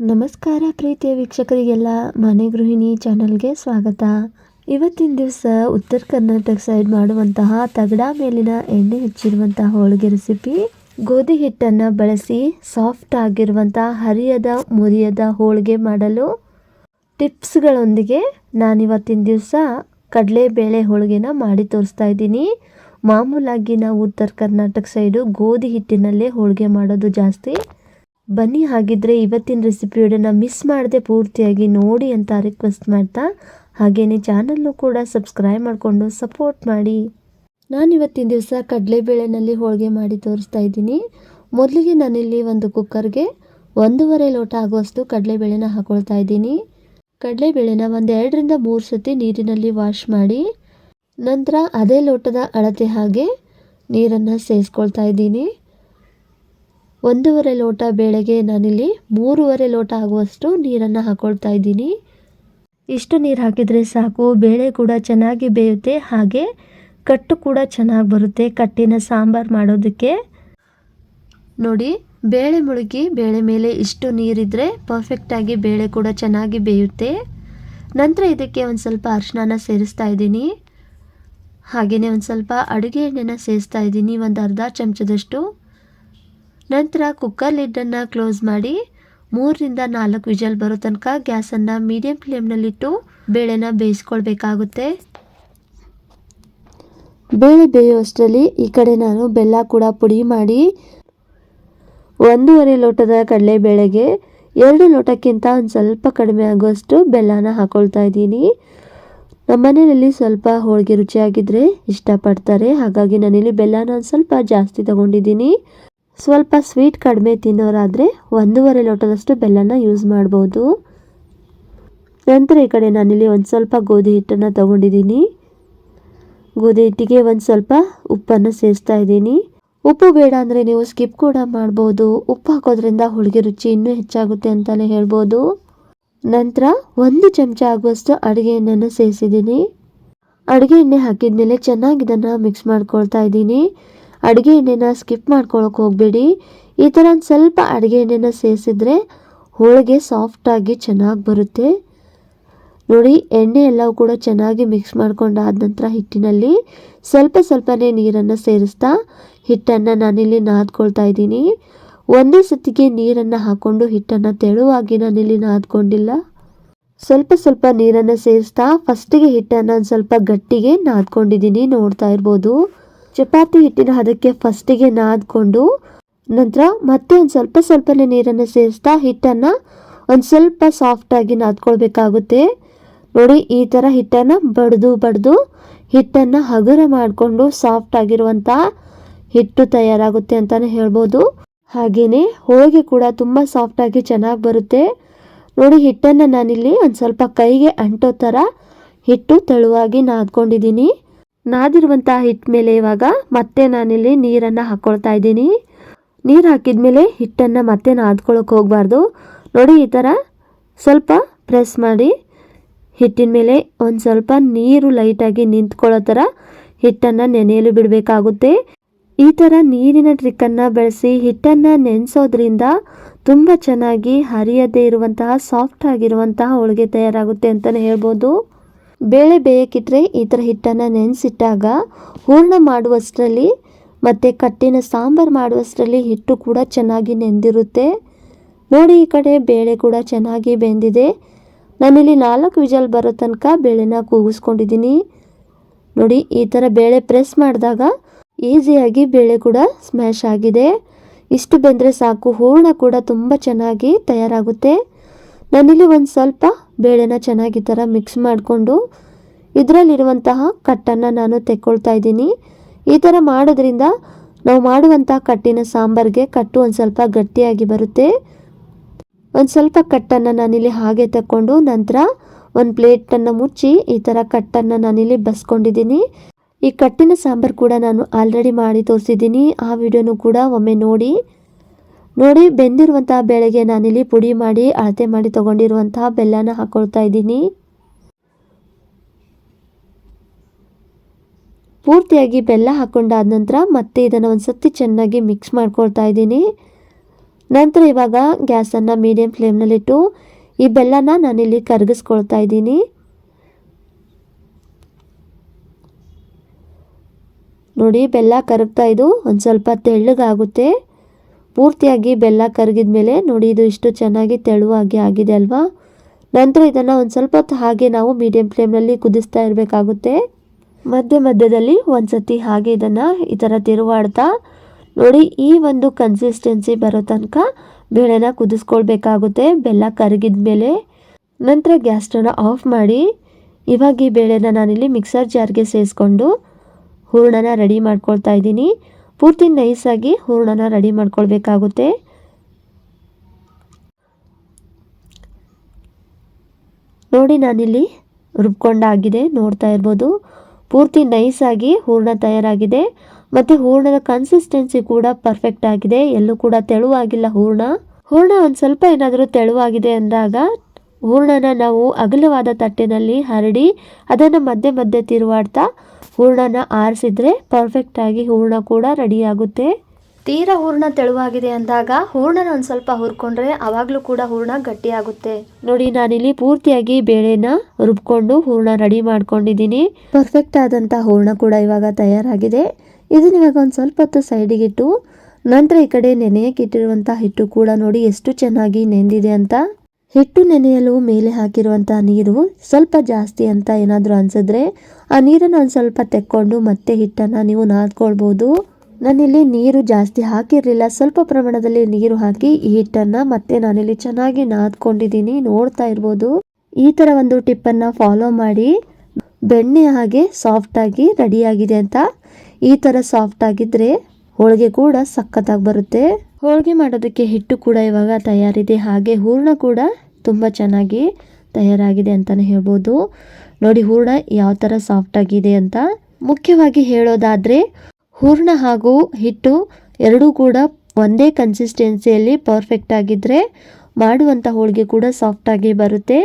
ನಮಸ್ಕಾರ ಪ್ರೀತಿಯ ವೀಕ್ಷಕರಿಗೆಲ್ಲ, ಮನೆ ಗೃಹಿಣಿ ಚಾನಲ್ಗೆ ಸ್ವಾಗತ. ಇವತ್ತಿನ ದಿವಸ ಉತ್ತರ ಕರ್ನಾಟಕ ಸೈಡ್ ಮಾಡುವಂತಹ ತಗಡ ಮೇಲಿನ ಎಣ್ಣೆ ಹಚ್ಚಿರುವಂತಹ ಹೋಳಿಗೆ ರೆಸಿಪಿ ಗೋಧಿ ಹಿಟ್ಟನ್ನು ಬಳಸಿ ಸಾಫ್ಟ್ ಆಗಿರುವಂತಹ ಹರಿಯದ, ಮುರಿಯದ ಹೋಳಿಗೆ ಮಾಡಲು ಟಿಪ್ಸ್ಗಳೊಂದಿಗೆ ನಾನಿವತ್ತಿನ ದಿವಸ ಕಡಲೆಬೇಳೆ ಹೋಳಿಗೆನ ಮಾಡಿ ತೋರಿಸ್ತಾ ಇದ್ದೀನಿ. ಮಾಮೂಲಾಗಿ ನಾವು ಉತ್ತರ ಕರ್ನಾಟಕ ಸೈಡು ಗೋಧಿ ಹಿಟ್ಟಿನಲ್ಲೇ ಹೋಳಿಗೆ ಮಾಡೋದು ಜಾಸ್ತಿ. ಬನ್ನಿ ಹಾಗಿದ್ರೆ ಇವತ್ತಿನ ರೆಸಿಪಿ ವಿಡಿಯೋನ ಮಿಸ್ ಮಾಡದೆ ಪೂರ್ತಿಯಾಗಿ ನೋಡಿ ಅಂತ ರಿಕ್ವೆಸ್ಟ್ ಮಾಡ್ತಾ ಹಾಗೆಯೇ ಚಾನಲ್ನು ಕೂಡ ಸಬ್ಸ್ಕ್ರೈಬ್ ಮಾಡಿಕೊಂಡು ಸಪೋರ್ಟ್ ಮಾಡಿ. ನಾನು ಇವತ್ತಿನ ದಿವಸ ಕಡಲೆಬೇಳೆನಲ್ಲಿ ಹೋಳಿಗೆ ಮಾಡಿ ತೋರಿಸ್ತಾ ಇದ್ದೀನಿ. ಮೊದಲಿಗೆ ನಾನಿಲ್ಲಿ ಒಂದು ಕುಕ್ಕರ್ಗೆ ಒಂದೂವರೆ ಲೋಟ ಆಗುವಷ್ಟು ಕಡಲೆಬೇಳೆನ ಹಾಕೊಳ್ತಾ ಇದ್ದೀನಿ. ಕಡಲೆಬೇಳೆನ ಒಂದು ಎರಡರಿಂದ ಮೂರು ಸತಿ ನೀರಿನಲ್ಲಿ ವಾಶ್ ಮಾಡಿ, ನಂತರ ಅದೇ ಲೋಟದ ಅಳತೆ ಹಾಗೆ ನೀರನ್ನು ಸೇರಿಸ್ಕೊಳ್ತಾ ಇದ್ದೀನಿ. ಒಂದೂವರೆ ಲೋಟ ಬೇಳೆಗೆ ನಾನಿಲ್ಲಿ ಮೂರುವರೆ ಲೋಟ ಆಗುವಷ್ಟು ನೀರನ್ನು ಹಾಕ್ಕೊಳ್ತಾ ಇದ್ದೀನಿ. ಇಷ್ಟು ನೀರು ಹಾಕಿದರೆ ಸಾಕು. ಬೇಳೆ ಕೂಡ ಚೆನ್ನಾಗಿ ಬೇಯುತ್ತೆ. ಹಾಗೆ ಕಟ್ಟು ಕೂಡ ಚೆನ್ನಾಗಿ ಬರುತ್ತೆ ಕಟ್ಟಿನ ಸಾಂಬಾರು ಮಾಡೋದಕ್ಕೆ. ನೋಡಿ, ಬೇಳೆ ಮುಳುಗಿ ಬೇಳೆ ಮೇಲೆ ಇಷ್ಟು ನೀರಿದ್ರೆ ಪರ್ಫೆಕ್ಟಾಗಿ ಬೇಳೆ ಕೂಡ ಚೆನ್ನಾಗಿ ಬೇಯುತ್ತೆ. ನಂತರ ಇದಕ್ಕೆ ಒಂದು ಸ್ವಲ್ಪ ಅರಿಶಿನ ಸೇರಿಸ್ತಾ ಇದ್ದೀನಿ. ಹಾಗೆಯೇ ಒಂದು ಸ್ವಲ್ಪ ಅಡುಗೆ ಎಣ್ಣೆನ ಸೇರಿಸ್ತಾ ಇದ್ದೀನಿ. ಒಂದು ಅರ್ಧ ಚಮಚದಷ್ಟು. ನಂತರ ಕುಕ್ಕರ್ ಲಿಡ್ಡನ್ನು ಕ್ಲೋಸ್ ಮಾಡಿ ಮೂರರಿಂದ ನಾಲ್ಕು ವಿಜಲ್ ಬರೋ ತನಕ ಗ್ಯಾಸನ್ನು ಮೀಡಿಯಂ ಫ್ಲೇಮ್ನಲ್ಲಿಟ್ಟು ಬೇಳೆನ ಬೇಯಿಸ್ಕೊಳ್ಬೇಕಾಗುತ್ತೆ. ಬೇಳೆ ಬೇಯುವಷ್ಟರಲ್ಲಿ ಈ ಕಡೆ ನಾನು ಬೆಲ್ಲ ಕೂಡ ಪುಡಿ ಮಾಡಿ ಒಂದೂವರೆ ಲೋಟದ ಕಡಲೆ ಬೇಳೆಗೆ ಎರಡು ಲೋಟಕ್ಕಿಂತ ಒಂದು ಸ್ವಲ್ಪ ಕಡಿಮೆ ಆಗುವಷ್ಟು ಬೆಲ್ಲನ ಹಾಕೊಳ್ತಾ ಇದ್ದೀನಿ. ನಮ್ಮನೆಯಲ್ಲಿ ಸ್ವಲ್ಪ ಹೋಳಿಗೆ ರುಚಿಯಾಗಿದ್ದರೆ ಇಷ್ಟಪಡ್ತಾರೆ. ಹಾಗಾಗಿ ನಾನಿಲ್ಲಿ ಬೆಲ್ಲನ ಒಂದು ಸ್ವಲ್ಪ ಜಾಸ್ತಿ ತಗೊಂಡಿದ್ದೀನಿ. ಸ್ವಲ್ಪ ಸ್ವೀಟ್ ಕಡಿಮೆ ತಿನ್ನೋರಾದರೆ ಒಂದೂವರೆ ಲೋಟದಷ್ಟು ಬೆಲ್ಲನ ಯೂಸ್ ಮಾಡ್ಬೋದು. ನಂತರ ಈ ಕಡೆ ನಾನಿಲ್ಲಿ ಒಂದು ಸ್ವಲ್ಪ ಗೋಧಿ ಹಿಟ್ಟನ್ನು ತಗೊಂಡಿದ್ದೀನಿ. ಗೋಧಿ ಹಿಟ್ಟಿಗೆ ಒಂದು ಸ್ವಲ್ಪ ಉಪ್ಪನ್ನು ಸೇರಿಸ್ತಾ ಇದ್ದೀನಿ. ಉಪ್ಪು ಬೇಡ ಅಂದರೆ ನೀವು ಸ್ಕಿಪ್ ಕೂಡ ಮಾಡ್ಬೋದು. ಉಪ್ಪು ಹಾಕೋದ್ರಿಂದ ಹೋಳಿಗೆ ರುಚಿ ಇನ್ನೂ ಹೆಚ್ಚಾಗುತ್ತೆ ಅಂತಲೇ ಹೇಳ್ಬೋದು. ನಂತರ ಒಂದು ಚಮಚ ಆಗುವಷ್ಟು ಅಡುಗೆ ಎಣ್ಣೆಯನ್ನು ಸೇರಿಸಿದ್ದೀನಿ ಅಡುಗೆ ಎಣ್ಣೆ ಹಾಕಿದ ಮೇಲೆ ಚೆನ್ನಾಗಿ ಇದನ್ನು ಮಿಕ್ಸ್ ಮಾಡ್ಕೊಳ್ತಾ ಇದ್ದೀನಿ. ಅಡುಗೆ ಎಣ್ಣೆನ ಸ್ಕಿಪ್ ಮಾಡ್ಕೊಳಕ್ಕೆ ಹೋಗಬೇಡಿ. ಈ ಥರ ಒಂದು ಸ್ವಲ್ಪ ಅಡುಗೆ ಎಣ್ಣೆನ ಸೇರಿಸಿದ್ರೆ ಹೋಳಿಗೆ ಸಾಫ್ಟಾಗಿ ಚೆನ್ನಾಗಿ ಬರುತ್ತೆ. ನೋಡಿ, ಎಣ್ಣೆ ಎಲ್ಲವೂ ಕೂಡ ಚೆನ್ನಾಗಿ ಮಿಕ್ಸ್ ಮಾಡ್ಕೊಂಡಾದ ನಂತರ ಹಿಟ್ಟಿನಲ್ಲಿ ಸ್ವಲ್ಪ ಸ್ವಲ್ಪನೇ ನೀರನ್ನು ಸೇರಿಸ್ತಾ ಹಿಟ್ಟನ್ನು ನಾನಿಲ್ಲಿ ನಾದ್ಕೊಳ್ತಾ ಇದ್ದೀನಿ. ಒಂದೇ ಸತಿಗೆ ನೀರನ್ನು ಹಾಕ್ಕೊಂಡು ಹಿಟ್ಟನ್ನು ತೆಳುವಾಗಿ ನಾನಿಲ್ಲಿ ನಾದ್ಕೊಂಡಿಲ್ಲ. ಸ್ವಲ್ಪ ಸ್ವಲ್ಪ ನೀರನ್ನು ಸೇರಿಸ್ತಾ ಫಸ್ಟಿಗೆ ಹಿಟ್ಟನ್ನು ಸ್ವಲ್ಪ ಗಟ್ಟಿಗೆ ನಾದ್ಕೊಂಡಿದ್ದೀನಿ ನೋಡ್ತಾ ಇರ್ಬೋದು. ಚಪಾತಿ ಹಿಟ್ಟಿನ ಹದಕ್ಕೆ ಫಸ್ಟಿಗೆ ನಾದ್ಕೊಂಡು ನಂತರ ಮತ್ತೆ ಒಂದು ಸ್ವಲ್ಪ ಸ್ವಲ್ಪನೇ ನೀರನ್ನು ಸೇರಿಸ್ತಾ ಹಿಟ್ಟನ್ನು ಒಂದು ಸ್ವಲ್ಪ ಸಾಫ್ಟಾಗಿ ನಾದ್ಕೊಳ್ಬೇಕಾಗುತ್ತೆ. ನೋಡಿ, ಈ ಥರ ಹಿಟ್ಟನ್ನು ಬಡಿದು ಬಡಿದು ಹಿಟ್ಟನ್ನು ಹಗುರ ಮಾಡಿಕೊಂಡು ಸಾಫ್ಟ್ ಆಗಿರುವಂಥ ಹಿಟ್ಟು ತಯಾರಾಗುತ್ತೆ ಅಂತಲೇ ಹೇಳ್ಬೋದು. ಹಾಗೆಯೇ ಹೋಳಿಗೆ ಕೂಡ ತುಂಬ ಸಾಫ್ಟಾಗಿ ಚೆನ್ನಾಗಿ ಬರುತ್ತೆ. ನೋಡಿ, ಹಿಟ್ಟನ್ನು ನಾನಿಲ್ಲಿ ಒಂದು ಸ್ವಲ್ಪ ಕೈಗೆ ಅಂಟೋ ಥರ ಹಿಟ್ಟು ತೆಳುವಾಗಿ ನಾದ್ಕೊಂಡಿದ್ದೀನಿ. ನಾದಿರುವಂತಹ ಹಿಟ್ಟು ಮೇಲೆ ಇವಾಗ ಮತ್ತೆ ನಾನಿಲ್ಲಿ ನೀರನ್ನು ಹಾಕ್ಕೊಳ್ತಾ ಇದ್ದೀನಿ. ನೀರು ಹಾಕಿದ ಮೇಲೆ ಹಿಟ್ಟನ್ನು ಮತ್ತೆ ನಾದ್ಕೊಳ್ಳೋಕೆ ಹೋಗಬಾರ್ದು. ನೋಡಿ ಈ ಥರ ಸ್ವಲ್ಪ ಪ್ರೆಸ್ ಮಾಡಿ. ಹಿಟ್ಟಿನ ಮೇಲೆ ಒಂದು ಸ್ವಲ್ಪ ನೀರು ಲೈಟಾಗಿ ನಿಂತ್ಕೊಳ್ಳೋ ಥರ ಹಿಟ್ಟನ್ನು ನೆನೆಯಲು ಬಿಡಬೇಕಾಗುತ್ತೆ. ಈ ಥರ ನೀರಿನ ಟ್ರಿಕ್ಕನ್ನು ಬಳಸಿ ಹಿಟ್ಟನ್ನು ನೆನೆಸೋದ್ರಿಂದ ತುಂಬ ಚೆನ್ನಾಗಿ ಹರಿಯದೇ ಇರುವಂತಹ ಸಾಫ್ಟ್ ಆಗಿರುವಂತಹ ಹೋಳಿಗೆ ತಯಾರಾಗುತ್ತೆ ಅಂತಲೇ ಹೇಳ್ಬೋದು. ಬೇಳೆ ಬೇಯಕ್ಕಿಟ್ರೆ ಈ ಥರ ಹಿಟ್ಟನ್ನು ನೆನೆಸಿಟ್ಟಾಗ ಹೂರ್ಣ ಮಾಡುವಷ್ಟರಲ್ಲಿ ಮತ್ತು ಕಟ್ಟಿನ ಸಾಂಬಾರು ಮಾಡುವಷ್ಟರಲ್ಲಿ ಹಿಟ್ಟು ಕೂಡ ಚೆನ್ನಾಗಿ ನೆಂದಿರುತ್ತೆ. ನೋಡಿ ಈ ಕಡೆ ಬೇಳೆ ಕೂಡ ಚೆನ್ನಾಗಿ ಬೆಂದಿದೆ. ನಾನಿಲ್ಲಿ ನಾಲ್ಕು ವಿಜಲ್ ಬರೋ ತನಕ ಬೇಳೆನ ಕೂಗಿಸ್ಕೊಂಡಿದ್ದೀನಿ. ನೋಡಿ ಈ ಥರ ಬೇಳೆ ಪ್ರೆಸ್ ಮಾಡಿದಾಗ ಈಸಿಯಾಗಿ ಬೇಳೆ ಕೂಡ ಸ್ಮ್ಯಾಶ್ ಆಗಿದೆ. ಇಷ್ಟು ಬೆಂದರೆ ಸಾಕು, ಹೂರ್ಣ ಕೂಡ ತುಂಬ ಚೆನ್ನಾಗಿ ತಯಾರಾಗುತ್ತೆ. ನಾನಿಲ್ಲಿ ಒಂದು ಸ್ವಲ್ಪ ಬೇಳೆನ ಚೆನ್ನಾಗಿ ಥರ ಮಿಕ್ಸ್ ಮಾಡಿಕೊಂಡು ಇದರಲ್ಲಿರುವಂತಹ ಕಟ್ಟನ್ನು ನಾನು ತೆಕ್ಕೊಳ್ತಾ ಇದ್ದೀನಿ. ಈ ಥರ ಮಾಡೋದ್ರಿಂದ ನಾವು ಮಾಡುವಂತಹ ಕಟ್ಟಿನ ಸಾಂಬಾರಿಗೆ ಕಟ್ಟು ಒಂದು ಸ್ವಲ್ಪ ಗಟ್ಟಿಯಾಗಿ ಬರುತ್ತೆ. ಒಂದು ಸ್ವಲ್ಪ ಕಟ್ಟನ್ನು ನಾನಿಲ್ಲಿ ಹಾಗೆ ತಕ್ಕೊಂಡು ನಂತರ ಒಂದು ಪ್ಲೇಟನ್ನು ಮುಚ್ಚಿ ಈ ಥರ ಕಟ್ಟನ್ನು ನಾನಿಲ್ಲಿ ಬಸ್ಕೊಂಡಿದ್ದೀನಿ. ಈ ಕಟ್ಟಿನ ಸಾಂಬಾರು ಕೂಡ ನಾನು ಆಲ್ರೆಡಿ ಮಾಡಿ ತೋರಿಸಿದ್ದೀನಿ. ಆ ವಿಡಿಯೋನು ಕೂಡ ಒಮ್ಮೆ ನೋಡಿ. ನೋಡಿ, ಬೆಂದಿರುವಂತಹ ಬೇಳೆಗೆ ನಾನಿಲ್ಲಿ ಪುಡಿ ಮಾಡಿ, ಅಳತೆ ಮಾಡಿ ತಗೊಂಡಿರುವಂತಹ ಬೆಲ್ಲನ ಹಾಕೊಳ್ತಾ ಇದ್ದೀನಿ. ಪೂರ್ತಿಯಾಗಿ ಬೆಲ್ಲ ಹಾಕೊಂಡಾದ ನಂತರ ಮತ್ತೆ ಇದನ್ನು ಒಂದು ಸತಿ ಚೆನ್ನಾಗಿ ಮಿಕ್ಸ್ ಮಾಡ್ಕೊಳ್ತಾ ಇದ್ದೀನಿ. ನಂತರ ಇವಾಗ ಗ್ಯಾಸನ್ನು ಮೀಡಿಯಂ ಫ್ಲೇಮ್ನಲ್ಲಿಟ್ಟು ಈ ಬೆಲ್ಲನ ನಾನಿಲ್ಲಿ ಕರಗಿಸ್ಕೊಳ್ತಾ ಇದ್ದೀನಿ. ನೋಡಿ, ಬೆಲ್ಲ ಕರಗ್ತಾ ಇದು ಒಂದು ಸ್ವಲ್ಪ ತೆಳ್ಳಗಾಗುತ್ತೆ. ಪೂರ್ತಿಯಾಗಿ ಬೆಲ್ಲ ಕರಗಿದ ಮೇಲೆ ನೋಡಿ, ಇದು ಇಷ್ಟು ಚೆನ್ನಾಗಿ ತೆಳುವಾಗಿ ಆಗಿದೆ ಅಲ್ವಾ? ನಂತರ ಇದನ್ನು ಒಂದು ಸ್ವಲ್ಪ ಹೊತ್ತು ಹಾಗೆ ನಾವು ಮೀಡಿಯಂ ಫ್ಲೇಮ್ನಲ್ಲಿ ಕುದಿಸ್ತಾ ಇರಬೇಕಾಗುತ್ತೆ. ಮಧ್ಯ ಮಧ್ಯದಲ್ಲಿ ಒಂದು ಸತಿ ಹಾಗೆ ಇದನ್ನು ಈ ಥರ ತಿರುವಾಡ್ತಾ ನೋಡಿ, ಈ ಒಂದು ಕನ್ಸಿಸ್ಟೆನ್ಸಿ ಬರೋ ತನಕ ಬೇಳೆನ ಕುದಿಸ್ಕೊಳ್ಬೇಕಾಗುತ್ತೆ ಬೆಲ್ಲ ಕರಗಿದ ಮೇಲೆ. ನಂತರ ಗ್ಯಾಸ್ ಆಫ್ ಮಾಡಿ, ಇವಾಗ ಈ ಬೇಳೆನ ನಾನಿಲ್ಲಿ ಮಿಕ್ಸರ್ ಜಾರ್ಗೆ ಸೇರಿಸ್ಕೊಂಡು ಹೂರಣನ ರೆಡಿ ಮಾಡ್ಕೊಳ್ತಾ ಇದ್ದೀನಿ. ಪೂರ್ತಿ ನೈಸಾಗಿ ಹೂರ್ಣನ ರೆಡಿ ಮಾಡ್ಕೊಳ್ಬೇಕಾಗುತ್ತೆ. ನೋಡಿ ನಾನಿಲ್ಲಿ ರುಬ್ಕೊಂಡಾಗಿದೆ ನೋಡ್ತಾ ಇರ್ಬೋದು. ಪೂರ್ತಿ ನೈಸಾಗಿ ಹೂರ್ಣ ತಯಾರಾಗಿದೆ. ಮತ್ತು ಹೂರಣದ ಕನ್ಸಿಸ್ಟೆನ್ಸಿ ಕೂಡ ಪರ್ಫೆಕ್ಟ್ ಆಗಿದೆ. ಎಲ್ಲೂ ಕೂಡ ತೆಳುವಾಗಿಲ್ಲ ಹೂರ್ಣ. ಹೂರ್ಣ ಒಂದು ಸ್ವಲ್ಪ ಏನಾದರೂ ತೆಳುವಾಗಿದೆ ಅಂದಾಗ ಹೂರಣನ ನಾವು ಅಗಲವಾದ ತಟ್ಟೆನಲ್ಲಿ ಹರಡಿ ಅದನ್ನು ಮಧ್ಯೆ ಮಧ್ಯೆ ತಿರುವಾಡ್ತಾ ಹೂರ್ಣನ ಆರಿಸಿದ್ರೆ ಪರ್ಫೆಕ್ಟಾಗಿ ಹೂರ್ಣ ಕೂಡ ರೆಡಿ ಆಗುತ್ತೆ. ತೀರಾ ಹೂರ್ಣ ತೆಳುವಾಗಿದೆ ಅಂದಾಗ ಹೂರ್ಣನ ಒಂದು ಸ್ವಲ್ಪ ಹುರ್ಕೊಂಡ್ರೆ ಅವಾಗಲೂ ಕೂಡ ಹೂರ್ಣ ಗಟ್ಟಿಯಾಗುತ್ತೆ ನೋಡಿ ನಾನಿಲ್ಲಿ ಪೂರ್ತಿಯಾಗಿ ಬೇಳೆನ ರುಬ್ಕೊಂಡು ಹೂರ್ಣ ರೆಡಿ ಮಾಡ್ಕೊಂಡಿದ್ದೀನಿ. ಪರ್ಫೆಕ್ಟ್ ಆದಂಥ ಹೂರ್ಣ ಕೂಡ ಇವಾಗ ತಯಾರಾಗಿದೆ. ಇದನ್ನ ಇವಾಗ ಒಂದು ಸ್ವಲ್ಪ ಹೊತ್ತು ಸೈಡಿಗಿಟ್ಟು ನಂತರ ಈ ಕಡೆ ನೆನೆಯಕ್ಕೆ ಇಟ್ಟಿರುವಂಥ ಹಿಟ್ಟು ಕೂಡ ನೋಡಿ ಎಷ್ಟು ಚೆನ್ನಾಗಿ ನೆಂದಿದೆ ಅಂತ. ಹಿಟ್ಟು ನೆನೆಯಲು ಮೇಲೆ ಹಾಕಿರುವಂಥ ನೀರು ಸ್ವಲ್ಪ ಜಾಸ್ತಿ ಅಂತ ಏನಾದರೂ ಅನ್ಸಿದ್ರೆ ಆ ನೀರನ್ನು ಒಂದು ಸ್ವಲ್ಪ ತೆಕ್ಕೊಂಡು ಮತ್ತೆ ಹಿಟ್ಟನ್ನು ನೀವು ನಾದ್ಕೊಳ್ಬೋದು. ನಾನಿಲ್ಲಿ ನೀರು ಜಾಸ್ತಿ ಹಾಕಿರಲಿಲ್ಲ. ಸ್ವಲ್ಪ ಪ್ರಮಾಣದಲ್ಲಿ ನೀರು ಹಾಕಿ ಈ ಹಿಟ್ಟನ್ನು ಮತ್ತೆ ನಾನಿಲ್ಲಿ ಚೆನ್ನಾಗಿ ನಾದ್ಕೊಂಡಿದ್ದೀನಿ. ನೋಡ್ತಾ ಇರ್ಬೋದು. ಈ ಥರ ಒಂದು ಟಿಪ್ಪನ್ನು ಫಾಲೋ ಮಾಡಿ. ಬೆಣ್ಣೆ ಹಾಗೆ ಸಾಫ್ಟಾಗಿ ರೆಡಿಯಾಗಿದೆ ಅಂತ. ಈ ಥರ ಸಾಫ್ಟ್ ಆಗಿದ್ರೆ ಹೋಳಿಗೆ ಕೂಡ ಸಖತ್ತಾಗಿ ಬರುತ್ತೆ. ಹೋಳಿಗೆ ಮಾಡೋದಕ್ಕೆ ಹಿಟ್ಟು ಕೂಡ ಇವಾಗ ತಯಾರಿದೆ. ಹಾಗೆ ಹೂರ್ಣ ಕೂಡ ತುಂಬ ಚೆನ್ನಾಗಿ ತಯಾರಾಗಿದೆ ಅಂತಲೇ ಹೇಳ್ಬೋದು. ನೋಡಿ ಹೂರ್ಣ ಯಾವ ಥರ ಸಾಫ್ಟ್ ಆಗಿದೆ ಅಂತ. ಮುಖ್ಯವಾಗಿ ಹೇಳೋದಾದರೆ ಹೂರ್ಣ ಹಾಗೂ ಹಿಟ್ಟು ಎರಡೂ ಕೂಡ ಒಂದೇ ಕನ್ಸಿಸ್ಟೆನ್ಸಿಯಲ್ಲಿ ಪರ್ಫೆಕ್ಟ್ ಆಗಿದ್ದರೆ ಮಾಡುವಂಥ ಹೋಳಿಗೆ ಕೂಡ ಸಾಫ್ಟಾಗಿ ಬರುತ್ತೆ.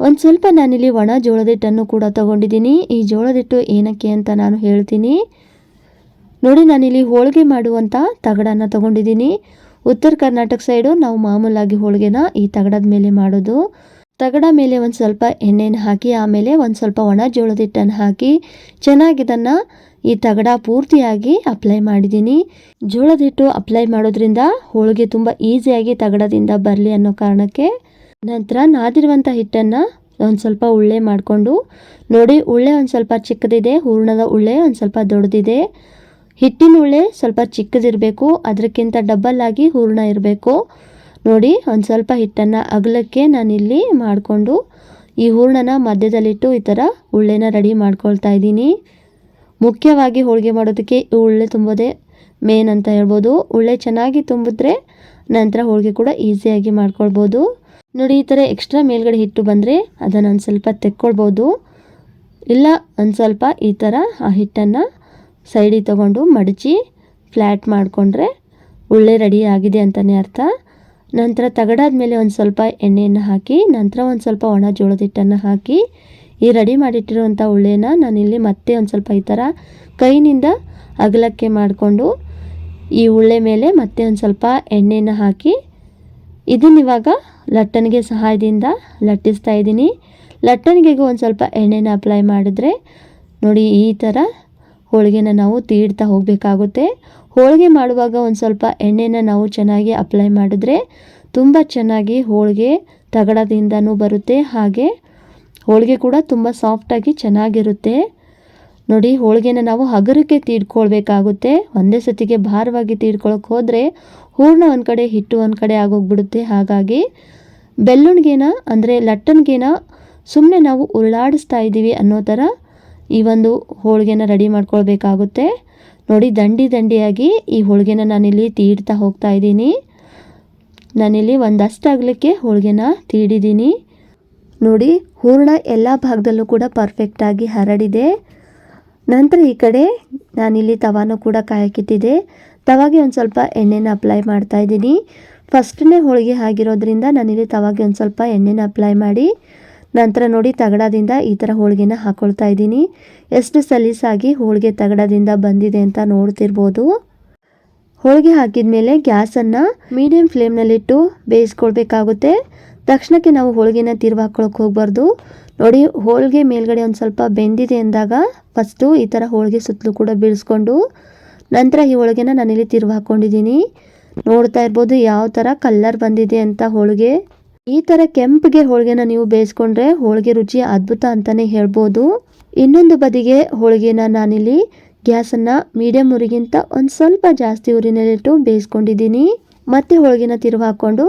ಒಂದು ಸ್ವಲ್ಪ ನಾನಿಲ್ಲಿ ಒಣ ಜೋಳದ ಹಿಟ್ಟನ್ನು ಕೂಡ ತಗೊಂಡಿದ್ದೀನಿ. ಈ ಜೋಳದ ಹಿಟ್ಟು ಏನಕ್ಕೆ ಅಂತ ನಾನು ಹೇಳ್ತೀನಿ. ನೋಡಿ, ನಾನಿಲ್ಲಿ ಹೋಳಿಗೆ ಮಾಡುವಂಥ ತಗಡನ್ನು ತಗೊಂಡಿದ್ದೀನಿ. ಉತ್ತರ ಕರ್ನಾಟಕ ಸೈಡು ನಾವು ಮಾಮೂಲಾಗಿ ಹೋಳಿಗೆನ ಈ ತಗಡದ ಮೇಲೆ ಮಾಡೋದು. ತಗಡ ಮೇಲೆ ಒಂದು ಸ್ವಲ್ಪ ಎಣ್ಣೆನ ಹಾಕಿ, ಆಮೇಲೆ ಒಂದು ಸ್ವಲ್ಪ ಒಣ ಜೋಳದ ಹಿಟ್ಟನ್ನು ಹಾಕಿ ಚೆನ್ನಾಗಿದನ್ನು ಈ ತಗಡ ಪೂರ್ತಿಯಾಗಿ ಅಪ್ಲೈ ಮಾಡಿದ್ದೀನಿ. ಜೋಳದ ಹಿಟ್ಟು ಅಪ್ಲೈ ಮಾಡೋದ್ರಿಂದ ಹೋಳಿಗೆ ತುಂಬ ಈಸಿಯಾಗಿ ತಗಡದಿಂದ ಬರಲಿ ಅನ್ನೋ ಕಾರಣಕ್ಕೆ ನಂತರ ನಾದಿರುವಂಥ ಹಿಟ್ಟನ್ನು ಒಂದು ಸ್ವಲ್ಪ ಉಳ್ಳೆ ಮಾಡಿಕೊಂಡು, ನೋಡಿ, ಉಳ್ಳೆ ಒಂದು ಸ್ವಲ್ಪ ಚಿಕ್ಕದಿದೆ, ಹೂರ್ಣದ ಉಳ್ಳೆ ಒಂದು ಸ್ವಲ್ಪ ದೊಡ್ಡದಿದೆ. ಹಿಟ್ಟಿನ ಉಳ್ಳೆ ಸ್ವಲ್ಪ ಚಿಕ್ಕದಿರಬೇಕು ಅದಕ್ಕಿಂತ ಡಬಲ್ ಆಗಿ ಹೂರ್ಣ ಇರಬೇಕು. ನೋಡಿ, ಒಂದು ಸ್ವಲ್ಪ ಹಿಟ್ಟನ್ನು ಅಗಲಕ್ಕೆ ನಾನಿಲ್ಲಿ ಮಾಡಿಕೊಂಡು ಈ ಹೂರ್ಣನ ಮಧ್ಯದಲ್ಲಿಟ್ಟು ಈ ಥರ ಉಳ್ಳೆನ ರೆಡಿ ಮಾಡ್ಕೊಳ್ತಾ ಇದ್ದೀನಿ. ಮುಖ್ಯವಾಗಿ ಹೋಳಿಗೆ ಮಾಡೋದಕ್ಕೆ ಈ ಉಳ್ಳೆ ತುಂಬೋದೇ ಮೇನ್ ಅಂತ ಹೇಳ್ಬೋದು. ಉಳ್ಳೆ ಚೆನ್ನಾಗಿ ತುಂಬಿದ್ರೆ ನಂತರ ಹೋಳಿಗೆ ಕೂಡ ಈಸಿಯಾಗಿ ಮಾಡ್ಕೊಳ್ಬೋದು. ನೋಡಿ, ಈ ಥರ ಎಕ್ಸ್ಟ್ರಾ ಮೇಲ್ಗಡೆ ಹಿಟ್ಟು ಬಂದರೆ ಅದನ್ನು ಒಂದು ಸ್ವಲ್ಪ ತೆಕ್ಕೊಳ್ಬೋದು. ಇಲ್ಲ, ಒಂದು ಸ್ವಲ್ಪ ಈ ಥರ ಆ ಹಿಟ್ಟನ್ನು ಸೈಡಿಗೆ ತಗೊಂಡು ಮಡಚಿ ಫ್ಲ್ಯಾಟ್ ಮಾಡಿಕೊಂಡ್ರೆ ಉಳ್ಳೆ ರೆಡಿ ಆಗಿದೆ ಅಂತಲೇ ಅರ್ಥ. ನಂತರ ತಗಡಾದ ಮೇಲೆ ಒಂದು ಸ್ವಲ್ಪ ಎಣ್ಣೆಯನ್ನು ಹಾಕಿ, ನಂತರ ಒಂದು ಸ್ವಲ್ಪ ಒಣ ಜೋಳದ ಹಿಟ್ಟನ್ನು ಹಾಕಿ, ಈ ರೆಡಿ ಮಾಡಿಟ್ಟಿರುವಂಥ ಉಳ್ಳೆನ ನಾನಿಲ್ಲಿ ಮತ್ತೆ ಒಂದು ಸ್ವಲ್ಪ ಈ ಥರ ಕೈನಿಂದ ಅಗಲಕ್ಕೆ ಮಾಡಿಕೊಂಡು, ಈ ಉಳ್ಳೆ ಮೇಲೆ ಮತ್ತೆ ಒಂದು ಸ್ವಲ್ಪ ಎಣ್ಣೆನ ಹಾಕಿ ಇದನ್ನಿವಾಗ ಲಟ್ಟಣಿಗೆ ಸಹಾಯದಿಂದ ಲಟ್ಟಿಸ್ತಾ ಇದ್ದೀನಿ. ಲಟ್ಟಣಿಗೆಗೂ ಒಂದು ಸ್ವಲ್ಪ ಎಣ್ಣೆನ ಅಪ್ಲೈ ಮಾಡಿದ್ರೆ ನೋಡಿ ಈ ಥರ ಹೋಳಿಗೆನ ನಾವು ತೀಡ್ತಾ ಹೋಗಬೇಕಾಗುತ್ತೆ. ಹೋಳಿಗೆ ಮಾಡುವಾಗ ಒಂದು ಸ್ವಲ್ಪ ಎಣ್ಣೆನ ನಾವು ಚೆನ್ನಾಗಿ ಅಪ್ಲೈ ಮಾಡಿದ್ರೆ ತುಂಬ ಚೆನ್ನಾಗಿ ಹೋಳಿಗೆ ತಗಡದಿಂದನೂ ಬರುತ್ತೆ. ಹಾಗೆ ಹೋಳಿಗೆ ಕೂಡ ತುಂಬ ಸಾಫ್ಟಾಗಿ ಚೆನ್ನಾಗಿರುತ್ತೆ. ನೋಡಿ, ಹೋಳಿಗೆನ ನಾವು ಹಗುರಕ್ಕೆ ತೀಡ್ಕೊಳ್ಬೇಕಾಗುತ್ತೆ. ಒಂದೇ ಸತಿಗೆ ಭಾರವಾಗಿ ತೀಡ್ಕೊಳಕ್ಕೆ ಹೋದರೆ ಹೂರ್ಣ ಒಂದು ಕಡೆ, ಹಿಟ್ಟು ಒಂದು ಕಡೆ ಆಗೋಗ್ಬಿಡುತ್ತೆ. ಹಾಗಾಗಿ ಬೆಲ್ಲುಣ್ಗೆನ ಅಂದರೆ ಲಟ್ಟನ್ಗೆನ ಸುಮ್ಮನೆ ನಾವು ಉರುಳಾಡಿಸ್ತಾ ಇದ್ದೀವಿ ಅನ್ನೋ ಥರ ಈ ಒಂದು ಹೋಳಿಗೆನ ರೆಡಿ ಮಾಡ್ಕೊಳ್ಬೇಕಾಗುತ್ತೆ. ನೋಡಿ, ದಂಡಿ ದಂಡಿಯಾಗಿ ಈ ಹೋಳಿಗೆನ ನಾನಿಲ್ಲಿ ತೀಡ್ತಾ ಹೋಗ್ತಾ ಇದ್ದೀನಿ. ನಾನಿಲ್ಲಿ ಒಂದಷ್ಟು ಆಗಲಿಕ್ಕೆ ಹೋಳಿಗೆನ ತೀಡಿದ್ದೀನಿ. ನೋಡಿ, ಹೂರ್ಣ ಎಲ್ಲ ಭಾಗದಲ್ಲೂ ಕೂಡ ಪರ್ಫೆಕ್ಟಾಗಿ ಹರಡಿದೆ. ನಂತರ ಈ ಕಡೆ ನಾನಿಲ್ಲಿ ತವಾನು ಕೂಡ ಕಾಯಕ್ಕಿಟ್ಟಿದೆ ತವಾಗೆ ಒಂದು ಸ್ವಲ್ಪ ಎಣ್ಣೆನ ಅಪ್ಲೈ ಮಾಡ್ತಾ ಇದ್ದೀನಿ. ಫಸ್ಟ್ನೇ ಹೋಳಿಗೆ ಆಗಿರೋದ್ರಿಂದ ನಾನಿಲ್ಲಿ ತವಾಗೆ ಒಂದು ಸ್ವಲ್ಪ ಎಣ್ಣೆನ ಅಪ್ಲೈ ಮಾಡಿ ನಂತರ ನೋಡಿ ತಗಡದಿಂದ ಈ ಥರ ಹೋಳಿಗೆನ ಹಾಕ್ಕೊಳ್ತಾ ಇದ್ದೀನಿ. ಎಷ್ಟು ಸಲೀಸಾಗಿ ಹೋಳಿಗೆ ತಗಡದಿಂದ ಬಂದಿದೆ ಅಂತ ನೋಡ್ತಿರ್ಬೋದು. ಹೋಳಿಗೆ ಹಾಕಿದ ಮೇಲೆ ಗ್ಯಾಸನ್ನು ಮೀಡಿಯಂ ಫ್ಲೇಮ್ನಲ್ಲಿಟ್ಟು ಬೇಯಿಸ್ಕೊಳ್ಬೇಕಾಗುತ್ತೆ. ತಕ್ಷಣಕ್ಕೆ ನಾವು ಹೋಳಿಗೆನ ತಿರುವು ಹಾಕ್ಕೊಳಕ್ಕೆ ಹೋಗ್ಬಾರ್ದು. ನೋಡಿ, ಹೋಳಿಗೆ ಮೇಲ್ಗಡೆ ಒಂದು ಸ್ವಲ್ಪ ಬೆಂದಿದೆ ಅಂದಾಗ ಫಸ್ಟು ಈ ಥರ ಹೋಳಿಗೆ ಸುತ್ತಲೂ ಕೂಡ ಬೀಳಿಸ್ಕೊಂಡು ನಂತರ ಈ ಹೋಳಿಗೆನ ನಾನಿಲ್ಲಿ ತಿರುವು ಹಾಕ್ಕೊಂಡಿದ್ದೀನಿ ನೋಡ್ತಾ ಇರ್ಬೋದು ಯಾವ ಥರ ಕಲ್ಲರ್ ಬಂದಿದೆ ಅಂತ ಹೋಳಿಗೆ. ಈ ಥರ ಕೆಂಪಿಗೆ ಹೋಳಿಗೆನ ನೀವು ಬೇಯಿಸ್ಕೊಂಡ್ರೆ ಹೋಳಿಗೆ ರುಚಿ ಅದ್ಭುತ ಅಂತಲೇ ಹೇಳ್ಬೋದು. ಇನ್ನೊಂದು ಬದಿಗೆ ಹೋಳಿಗೆನ ನಾನಿಲ್ಲಿ ಗ್ಯಾಸನ್ನು ಮೀಡಿಯಮ್ ಉರಿಗಿಂತ ಒಂದು ಸ್ವಲ್ಪ ಜಾಸ್ತಿ ಉರಿನಲ್ಲಿಟ್ಟು ಬೇಯಿಸ್ಕೊಂಡಿದ್ದೀನಿ. ಮತ್ತೆ ಹೋಳಿಗೆನ ತಿರುವು ಹಾಕ್ಕೊಂಡು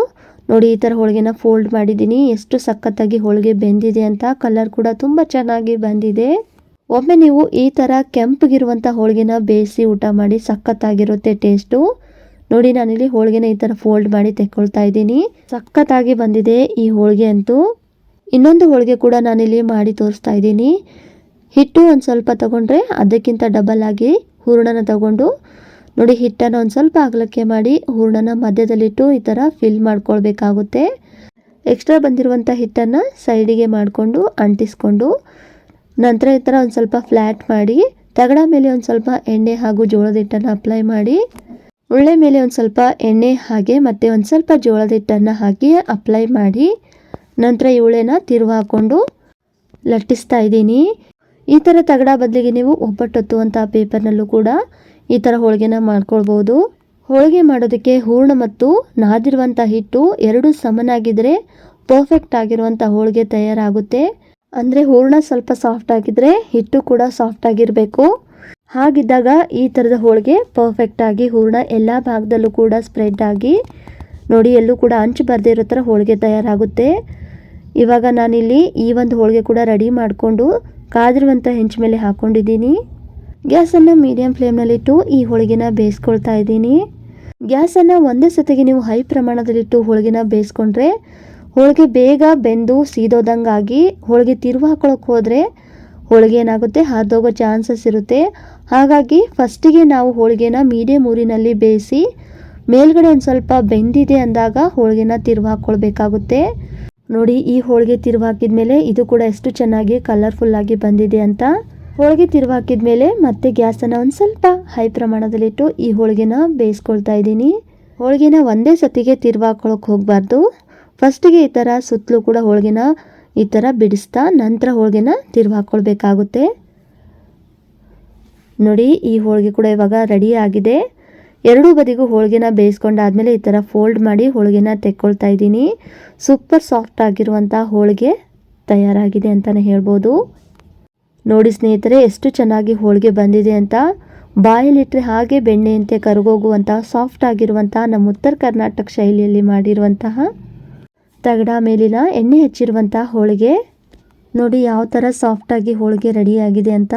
ನೋಡಿ ಈ ಥರ ಹೋಳಿಗೆನ ಫೋಲ್ಡ್ ಮಾಡಿದ್ದೀನಿ. ಎಷ್ಟು ಸಖತ್ತಾಗಿ ಹೋಳಿಗೆ ಬೆಂದಿದೆ ಅಂತ ಕಲರ್ ಕೂಡ ತುಂಬ ಚೆನ್ನಾಗಿ ಬಂದಿದೆ. ಒಮ್ಮೆ ನೀವು ಈ ಥರ ಕೆಂಪಗಿರುವಂಥ ಹೋಳಿಗೆನ ಬೇಯಿಸಿ ಊಟ ಮಾಡಿ ಸಖತ್ತಾಗಿರುತ್ತೆ ಟೇಸ್ಟು. ನೋಡಿ ನಾನಿಲ್ಲಿ ಹೋಳಿಗೆನ ಈ ಥರ ಫೋಲ್ಡ್ ಮಾಡಿ ತೆಕ್ಕೊಳ್ತಾ ಇದ್ದೀನಿ. ಸಖತ್ತಾಗಿ ಬಂದಿದೆ ಈ ಹೋಳಿಗೆ ಅಂತೂ. ಇನ್ನೊಂದು ಹೋಳಿಗೆ ಕೂಡ ನಾನಿಲ್ಲಿ ಮಾಡಿ ತೋರಿಸ್ತಾ ಇದ್ದೀನಿ. ಹಿಟ್ಟು ಒಂದು ಸ್ವಲ್ಪ ತಗೊಂಡ್ರೆ ಅದಕ್ಕಿಂತ ಡಬಲ್ ಆಗಿ ಹೂರಣನ ತಗೊಂಡು. ನೋಡಿ, ಹಿಟ್ಟನ್ನು ಒಂದು ಸ್ವಲ್ಪ ಅಗಲಕ್ಕೆ ಮಾಡಿ ಹೂರಣನ ಮಧ್ಯದಲ್ಲಿಟ್ಟು ಈ ಥರ ಫಿಲ್ ಮಾಡ್ಕೊಳ್ಬೇಕಾಗುತ್ತೆ. ಎಕ್ಸ್ಟ್ರಾ ಬಂದಿರುವಂಥ ಹಿಟ್ಟನ್ನು ಸೈಡಿಗೆ ಮಾಡಿಕೊಂಡು ಅಂಟಿಸ್ಕೊಂಡು, ನಂತರ ಈ ಥರ ಒಂದು ಸ್ವಲ್ಪ ಫ್ಲ್ಯಾಟ್ ಮಾಡಿ, ತಗಡ ಮೇಲೆ ಒಂದು ಸ್ವಲ್ಪ ಎಣ್ಣೆ ಹಾಗೂ ಜೋಳದ ಹಿಟ್ಟನ್ನು ಅಪ್ಲೈ ಮಾಡಿ. ಉಳ್ಳೆ ಮೇಲೆ ಒಂದು ಸ್ವಲ್ಪ ಎಣ್ಣೆ ಹಾಗೆ ಮತ್ತು ಒಂದು ಸ್ವಲ್ಪ ಜೋಳದ ಹಿಟ್ಟನ್ನು ಹಾಕಿ ಅಪ್ಲೈ ಮಾಡಿ ನಂತರ ಈ ಉಳ್ಳೆನ ತಿರುವು ಹಾಕ್ಕೊಂಡು ಲಟ್ಟಿಸ್ತಾ ಇದ್ದೀನಿ. ಈ ಥರ ತಗಡ ಬದಲಿಗೆ ನೀವು ಒಬ್ಬಟ್ಟೊತ್ತುವಂಥ ಪೇಪರ್ನಲ್ಲೂ ಕೂಡ ಈ ಥರ ಹೋಳಿಗೆನ ಮಾಡ್ಕೊಳ್ಬೋದು. ಹೋಳಿಗೆ ಮಾಡೋದಕ್ಕೆ ಹೂರ್ಣ ಮತ್ತು ನಾದಿರುವಂಥ ಹಿಟ್ಟು ಎರಡು ಸಮನಾಗಿದ್ದರೆ ಪರ್ಫೆಕ್ಟ್ ಆಗಿರುವಂಥ ಹೋಳಿಗೆ ತಯಾರಾಗುತ್ತೆ. ಅಂದರೆ ಹೂರ್ಣ ಸ್ವಲ್ಪ ಸಾಫ್ಟ್ ಆಗಿದ್ದರೆ ಹಿಟ್ಟು ಕೂಡ ಸಾಫ್ಟ್ ಆಗಿರಬೇಕು. ಹಾಗಿದ್ದಾಗ ಈ ಥರದ ಹೋಳಿಗೆ ಪರ್ಫೆಕ್ಟ್ ಆಗಿ ಹೂರ್ಣ ಎಲ್ಲ ಭಾಗದಲ್ಲೂ ಕೂಡ ಸ್ಪ್ರೆಡ್ ಆಗಿ ನೋಡಿ, ಎಲ್ಲೂ ಕೂಡ ಅಂಚು ಬರದೇ ಇರೋ ಥರ ಹೋಳಿಗೆ ತಯಾರಾಗುತ್ತೆ. ಇವಾಗ ನಾನಿಲ್ಲಿ ಈ ಒಂದು ಹೋಳಿಗೆ ಕೂಡ ರೆಡಿ ಮಾಡಿಕೊಂಡು ಕಾದಿರುವಂಥ ಹೆಂಚು ಮೇಲೆ ಹಾಕ್ಕೊಂಡಿದ್ದೀನಿ ಗ್ಯಾಸನ್ನು ಮೀಡಿಯಂ ಫ್ಲೇಮ್ನಲ್ಲಿಟ್ಟು ಈ ಹೋಳಿಗೆನ ಬೇಯಿಸ್ಕೊಳ್ತಾ ಇದ್ದೀನಿ. ಗ್ಯಾಸನ್ನು ಒಂದೇ ಸತಿಗೆ ನೀವು ಹೈ ಪ್ರಮಾಣದಲ್ಲಿಟ್ಟು ಹೋಳಿಗೆನ ಬೇಯಿಸ್ಕೊಂಡ್ರೆ, ಹೋಳಿಗೆ ಬೇಗ ಬೆಂದು ಸೀದೋದಂಗಾಗಿ ಹೋಳಿಗೆ ತಿರುವು ಹಾಕೊಳಕ್ಕೆ ಹೋದರೆ ಹೋಳಿಗೆ ಏನಾಗುತ್ತೆ ಹಾರ್ದೋಗೋ ಚಾನ್ಸಸ್ ಇರುತ್ತೆ. ಹಾಗಾಗಿ ಫಸ್ಟಿಗೆ ನಾವು ಹೋಳಿಗೆನ ಮೀಡಿಯಂ ಊರಿನಲ್ಲಿ ಬೇಯಿಸಿ, ಮೇಲ್ಗಡೆ ಒಂದು ಸ್ವಲ್ಪ ಬೆಂದಿದೆ ಅಂದಾಗ ಹೋಳಿಗೆನ ತಿರುವು ಹಾಕ್ಕೊಳ್ಬೇಕಾಗುತ್ತೆ ನೋಡಿ, ಈ ಹೋಳಿಗೆ ತಿರುವು ಹಾಕಿದ್ಮೇಲೆ ಇದು ಕೂಡ ಎಷ್ಟು ಚೆನ್ನಾಗಿ ಕಲರ್ಫುಲ್ ಆಗಿ ಬಂದಿದೆ ಅಂತ. ಹೋಳಿಗೆ ತಿರುವು ಹಾಕಿದ್ಮೇಲೆ ಮತ್ತೆ ಗ್ಯಾಸನ್ನು ಒಂದು ಸ್ವಲ್ಪ ಹೈ ಪ್ರಮಾಣದಲ್ಲಿಟ್ಟು ಈ ಹೋಳಿಗೆನ ಬೇಯಿಸ್ಕೊಳ್ತಾ ಇದ್ದೀನಿ. ಹೋಳಿಗೆನ ಒಂದೇ ಸತಿಗೆ ತಿರುವು ಹಾಕ್ಕೊಳಕ್ಕೆ ಹೋಗಬಾರ್ದು. ಫಸ್ಟಿಗೆ ಈ ಥರ ಸುತ್ತಲೂ ಕೂಡ ಹೋಳಿಗೆನ ಈ ಥರ ಬಿಡಿಸ್ತಾ ನಂತರ ಹೋಳಿಗೆನ ತಿರುವು ಹಾಕ್ಕೊಳ್ಬೇಕಾಗುತ್ತೆ. ನೋಡಿ, ಈ ಹೋಳಿಗೆ ಕೂಡ ಇವಾಗ ರೆಡಿ ಆಗಿದೆ. ಎರಡೂ ಬದಿಗೂ ಹೋಳಿಗೆನ ಬೇಯಿಸ್ಕೊಂಡಾದ್ಮೇಲೆ ಈ ಥರ ಫೋಲ್ಡ್ ಮಾಡಿ ಹೋಳಿಗೆನ ತೆಕ್ಕೊಳ್ತಾ ಇದ್ದೀನಿ. ಸೂಪರ್ ಸಾಫ್ಟ್ ಆಗಿರುವಂಥ ಹೋಳಿಗೆ ತಯಾರಾಗಿದೆ ಅಂತಲೇ ಹೇಳ್ಬೋದು. ನೋಡಿ ಸ್ನೇಹಿತರೆ, ಎಷ್ಟು ಚೆನ್ನಾಗಿ ಹೋಳಿಗೆ ಬಂದಿದೆ ಅಂತ. ಬಾಯಲ್ಲಿಟ್ಟರೆ ಹಾಗೆ ಬೆಣ್ಣೆಯಂತೆ ಕರಗೋಗುವಂತಹ ಸಾಫ್ಟ್ ಆಗಿರುವಂತಹ ನಮ್ಮ ಉತ್ತರ ಕರ್ನಾಟಕ ಶೈಲಿಯಲ್ಲಿ ಮಾಡಿರುವಂತಹ ತಗಡ ಮೇಲಿನ ಎಣ್ಣೆ ಹಚ್ಚಿರುವಂಥ ಹೋಳಿಗೆ. ನೋಡಿ ಯಾವ ಥರ ಸಾಫ್ಟಾಗಿ ಹೋಳಿಗೆ ರೆಡಿಯಾಗಿದೆ ಅಂತ.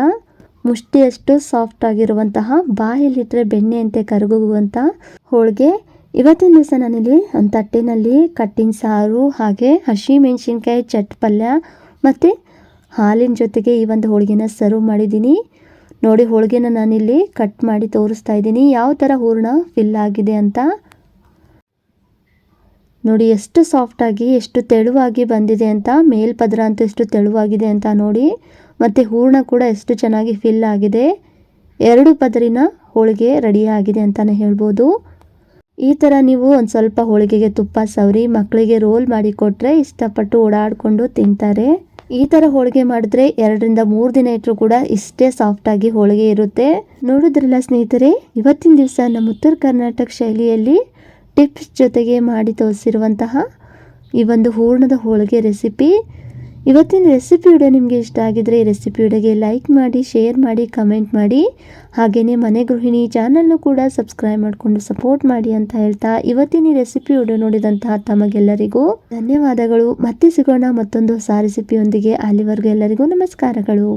ಮುಷ್ಟಿಯಷ್ಟು ಸಾಫ್ಟ್ ಆಗಿರುವಂತಹ ಬಾಯಲ್ಲಿಟ್ಟರೆ ಬೆಣ್ಣೆಯಂತೆ ಕರಗುವಂಥ ಹೋಳಿಗೆ. ಇವತ್ತಿನ ದಿವಸ ನಾನಿಲ್ಲಿ ಒಂದು ತಟ್ಟೆನಲ್ಲಿ ಕಟ್ಟಿನ ಸಾರು, ಹಾಗೆ ಹಸಿ ಮೆಣಸಿನ್ಕಾಯಿ, ಚಟ್ ಪಲ್ಯ ಮತ್ತು ಹಾಲಿನ ಜೊತೆಗೆ ಈ ಒಂದು ಹೋಳಿಗೆನ ಸರ್ವ್ ಮಾಡಿದ್ದೀನಿ. ನೋಡಿ ಹೋಳಿಗೆನ ನಾನಿಲ್ಲಿ ಕಟ್ ಮಾಡಿ ತೋರಿಸ್ತಾ ಇದ್ದೀನಿ. ಯಾವ ಥರ ಹೂರಣ ಫಿಲ್ ಆಗಿದೆ ಅಂತ. ನೋಡಿ, ಎಷ್ಟು ಸಾಫ್ಟಾಗಿ ಎಷ್ಟು ತೆಳುವಾಗಿ ಬಂದಿದೆ ಅಂತ, ಮೇಲ್ಪದರ ಅಂತ ಎಷ್ಟು ತೆಳುವಾಗಿದೆ ಅಂತ ನೋಡಿ, ಮತ್ತು ಹೂರ್ಣ ಕೂಡ ಎಷ್ಟು ಚೆನ್ನಾಗಿ ಫಿಲ್ ಆಗಿದೆ. ಎರಡು ಪದರಿನ ಹೋಳಿಗೆ ರೆಡಿ ಆಗಿದೆ ಅಂತಲೇ ಹೇಳ್ಬೋದು. ಈ ಥರ ನೀವು ಒಂದು ಸ್ವಲ್ಪ ಹೋಳಿಗೆಗೆ ತುಪ್ಪ ಸವರಿ ಮಕ್ಕಳಿಗೆ ರೋಲ್ ಮಾಡಿ ಕೊಟ್ಟರೆ ಇಷ್ಟಪಟ್ಟು ಓಡಾಡಿಕೊಂಡು ತಿಂತಾರೆ. ಈ ಥರ ಹೋಳಿಗೆ ಮಾಡಿದ್ರೆ ಎರಡರಿಂದ ಮೂರು ದಿನ ಇಟ್ಟರು ಕೂಡ ಇಷ್ಟೇ ಸಾಫ್ಟಾಗಿ ಹೋಳಿಗೆ ಇರುತ್ತೆ. ನೋಡಿದ್ರಲ್ಲ ಸ್ನೇಹಿತರೆ, ಇವತ್ತಿನ ದಿವಸ ನಮ್ಮ ಉತ್ತರ ಕರ್ನಾಟಕ ಶೈಲಿಯಲ್ಲಿ ಟಿಪ್ಸ್ ಜೊತೆಗೆ ಮಾಡಿ ತೋರಿಸಿರುವಂತಹ ಈ ಒಂದು ಹೂರ್ಣದ ಹೋಳಿಗೆ ರೆಸಿಪಿ ಇವತ್ತಿನ ರೆಸಿಪಿ ವಿಡಿಯೋ ನಿಮಗೆ ಇಷ್ಟ ಆಗಿದರೆ ಈ ರೆಸಿಪಿ ವಿಡಿಯೋಗೆ ಲೈಕ್ ಮಾಡಿ ಶೇರ್ ಮಾಡಿ ಕಮೆಂಟ್ ಮಾಡಿ. ಹಾಗೆಯೇ ಮನೆ ಗೃಹಿಣಿ ಚಾನಲ್ನು ಕೂಡ ಸಬ್ಸ್ಕ್ರೈಬ್ ಮಾಡಿಕೊಂಡು ಸಪೋರ್ಟ್ ಮಾಡಿ ಅಂತ ಹೇಳ್ತಾ ಇವತ್ತಿನ ಈ ರೆಸಿಪಿ ವಿಡಿಯೋ ನೋಡಿದಂತಹ ತಮಗೆಲ್ಲರಿಗೂ ಧನ್ಯವಾದಗಳು. ಮತ್ತೆ ಸಿಗೋಣ ಮತ್ತೊಂದು ಹೊಸ ರೆಸಿಪಿಯೊಂದಿಗೆ ಅಲ್ಲಿವರೆಗೂ ಎಲ್ಲರಿಗೂ ನಮಸ್ಕಾರಗಳು.